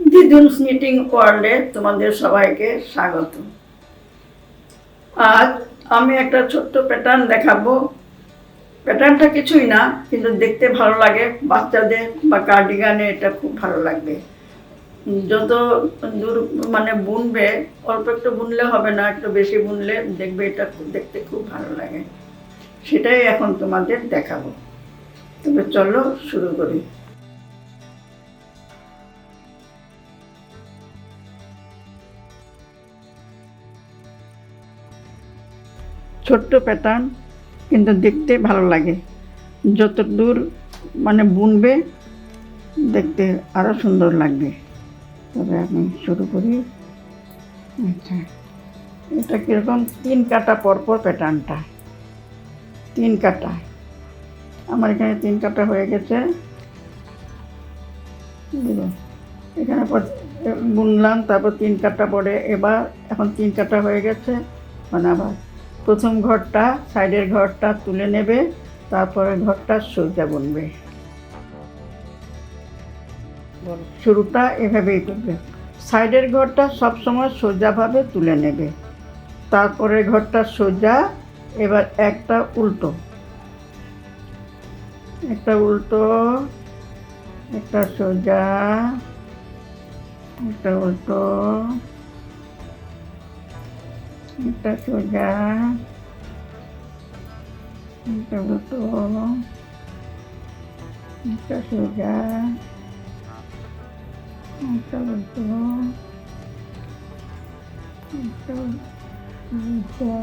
দিদুনস knitting ওয়ার্ল্ডে তোমাদের সবাইকে স্বাগত। আজ আমি একটা ছোট্ট প্যাটার্ন দেখাবো। প্যাটার্নটা কিছুই না, কিন্তু দেখতে ভালো লাগে। বাচ্চাদের বা কার্ডিগানে এটা খুব ভালো লাগবে। যত দূর মানে বুনবে, অল্প একটু বুনলে হবে না, একটু বেশি বুনলে দেখবে এটা দেখতে খুব ভালো লাগে। সেটাই এখন তোমাদের দেখাবো। তবে চলো শুরু করি। ছোট্ট প্যাটার্ন কিন্তু দেখতে ভালো লাগে। যত দূর মানে বুনবে, দেখতে আরও সুন্দর লাগবে। তবে আমি শুরু করি। আচ্ছা এটা কীরকম? তিন কাটা পরপর প্যাটার্নটা তিন কাটা। আমার এখানে তিন কাটা হয়ে গেছে? এখানে পর- বুনলাম, তারপর তিন কাটা পরে এবার এখন তিন কাটা হয়ে গেছে। মানে আবার প্রথম ঘরটা, সাইডের ঘরটা তুলে নেবে, তারপরে ঘরটা সোজা বুনবে। শুরুটা এভাবেই করবে। সাইডের ঘরটা সবসময় সোজাভাবে তুলে নেবে। তারপরে ঘরটা সোজা এবার একটা উল্টো। একটা উল্টো, একটা সোজা একটা উল্টো। একটা সোজা একটা উল্টো একটা সোজা একটা উল্টো একটা সোজা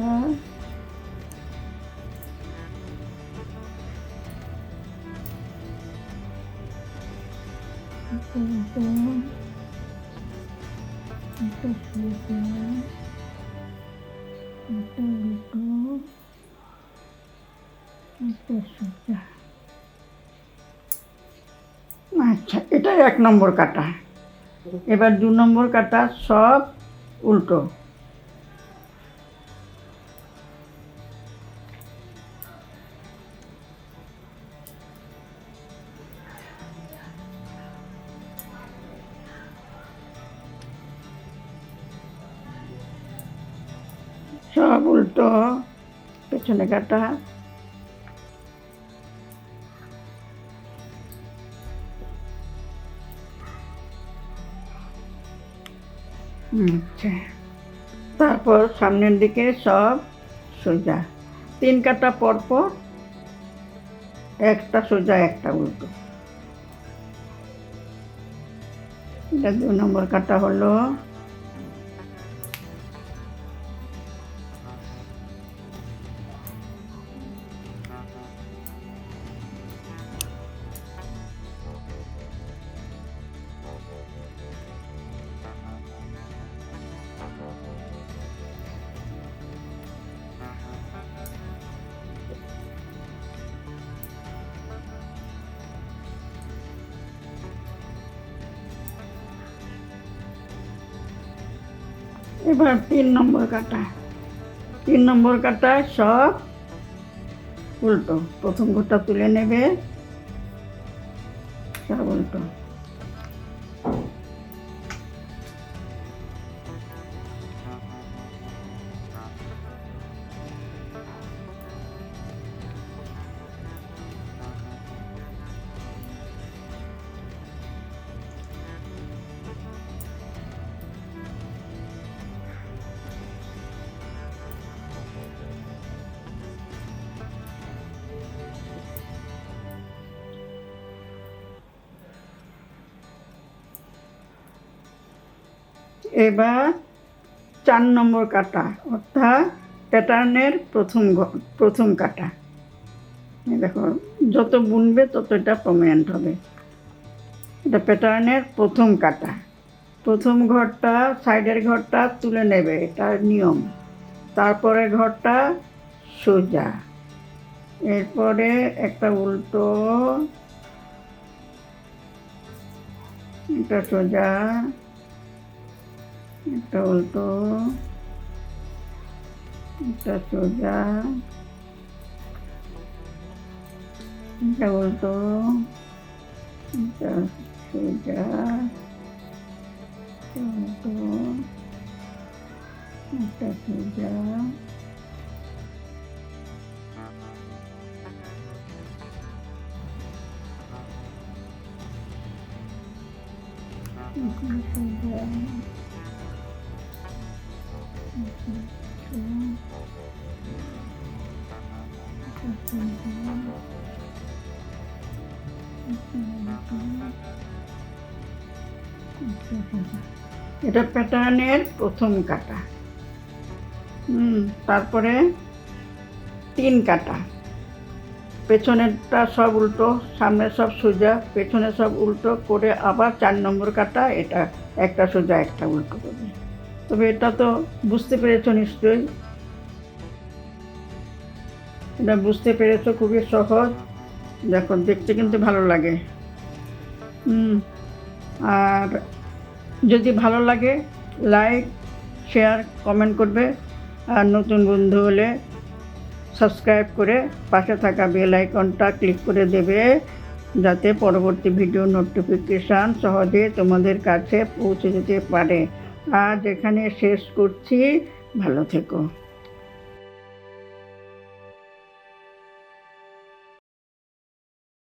একটা উল্টো একটা সোজা আচ্ছা এটা এক নম্বর কাটা। এবার দু নম্বর কাটা সব উল্টো। সব উল্টো, পেছনে কাটা। আচ্ছা তারপর সামনের দিকে সব সোজা। তিন কাটা পর পর একটা সোজা, একটা উল্টো। এটা দু নম্বর কাটা হলো। এবার তিন নম্বর কাটা। তিন নম্বর কাটা সব উল্টো। প্রথম ঘরটা তুলে নেবে। সব উল্টো। এবার চার নম্বর কাটা, অর্থাৎ প্যাটার্নের প্রথম প্রথম কাটা। দেখো, যত বুনবে তত এটা প্রমিনেন্ট হবে। এটা প্যাটার্নের প্রথম কাটা। প্রথম ঘরটা, সাইডের ঘরটা তুলে নেবে, এটা নিয়ম। তারপরে ঘরটা সোজা। এরপরে একটা উল্টো একটা সোজা। একটা উল্টো একটা সোজা একটা উল্টো একটা সোজা চৌদ্দ একটা সোজা একটা সোজা একটা সোজা একটা সোজা এটা প্যাটার্নের প্রথম কাটা। হুম, তারপরে তিন কাটা। পেছনেরটা সব উল্টো সামনে সব সোজা পেছনে সব উল্টো করে আবার চার নম্বর কাটা, এটা একটা সোজা, একটা উল্টো করবে তবে এটা তো বুঝতে পেরেছ নিশ্চয়ই। এটা বুঝতে পেরেছ, খুবই সহজ। দেখো, দেখতে কিন্তু ভালো লাগে। হুম, আর যদি ভালো লাগে, লাইক, শেয়ার, কমেন্ট করবে। আর নতুন বন্ধু হলে সাবস্ক্রাইব করে পাশে থাকা বেল আইকনটা ক্লিক করে দেবে, যাতে পরবর্তী ভিডিও নোটিফিকেশান সহজে তোমাদের কাছে পৌঁছে যেতে পারে। আজ এখানে শেষ করছি। ভালো থেকো।